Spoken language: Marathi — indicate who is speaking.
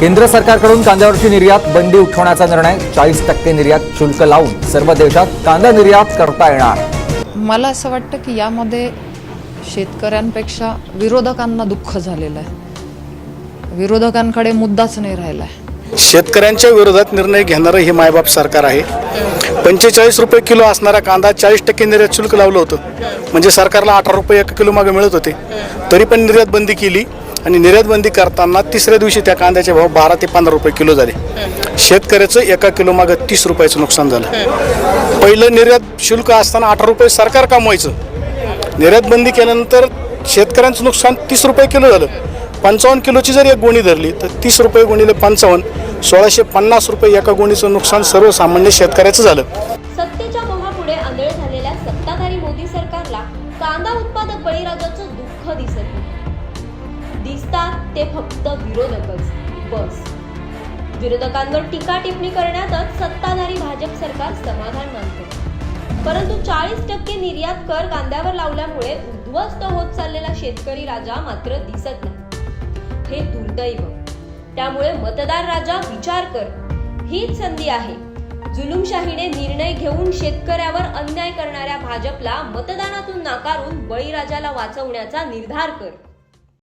Speaker 1: केंद्र सरकारकडून कांद्यावरची निर्यात बंदी उठवण्याचा निर्णय चाळीस टक्के निर्यात शुल्क लावून सर्व देशात कांदा निर्यात करता येणार.
Speaker 2: मला असं वाटतं की यामध्ये शेतकऱ्यांपेक्षा विरोधकांना दुःख झालेलं आहे. विरोधकांकडे मुद्दाच नाही राहिला आहे
Speaker 3: शेतकऱ्यांच्या विरोधात निर्णय घेणारं हे मायबाप सरकार आहे. पंचेचाळीस रुपये किलो असणारा कांदा चाळीस टक्के निर्यात शुल्क लावलं होतं. म्हणजे सरकारला अठरा रुपये एक किलो मागे मिळत होते. तरी पण निर्यात बंदी केली. आणि निर्यातबंदी करताना तिसऱ्या दिवशी त्या कांद्याचे भाव बारा ते पंधरा रुपये किलो झाले. शेतकऱ्याचं एका किलो मागं तीस रुपयाचं नुकसान झालं. पहिलं निर्यात शुल्क असताना अठरा रुपये सरकार कमवायचं. निर्यातबंदी केल्यानंतर शेतकऱ्यांचं नुकसान तीस रुपये किलो झालं. पंचावन्न किलोची जर एक गोणी धरली तर तीस रुपये गोणीले पंचावन्न सोळाशे पन्नास रुपये एका गोणीचं नुकसान सर्वसामान्य शेतकऱ्याचं झालं.
Speaker 4: सत्तेच्या मोहापुढे झालेल्या सत्ताधारी मोदी सरकारला कांदा उत्पादक बळीराजाचं दुःख दिसत नाही दिसतात ते फक्त विरोधकच. बस. विरोधकांवर टीका टिप्पणी करण्यातच सत्ताधारी भाजप सरकार समाधान मानते. परंतु चाळीस टक्के निर्यात कर कांद्यावर लावल्यामुळे उद्ध्वस्त होत चाललेला शेतकरी राजा मात्र दिसत नाही. हे दुर्दैव. त्यामुळे मतदार राजा विचार कर. हीच संधी आहे. जुलुमशाहीने निर्णय घेऊन शेतकऱ्यावर अन्याय करणाऱ्या भाजपला मतदानातून नाकारून बळीराजाला वाचवण्याचा निर्धार कर.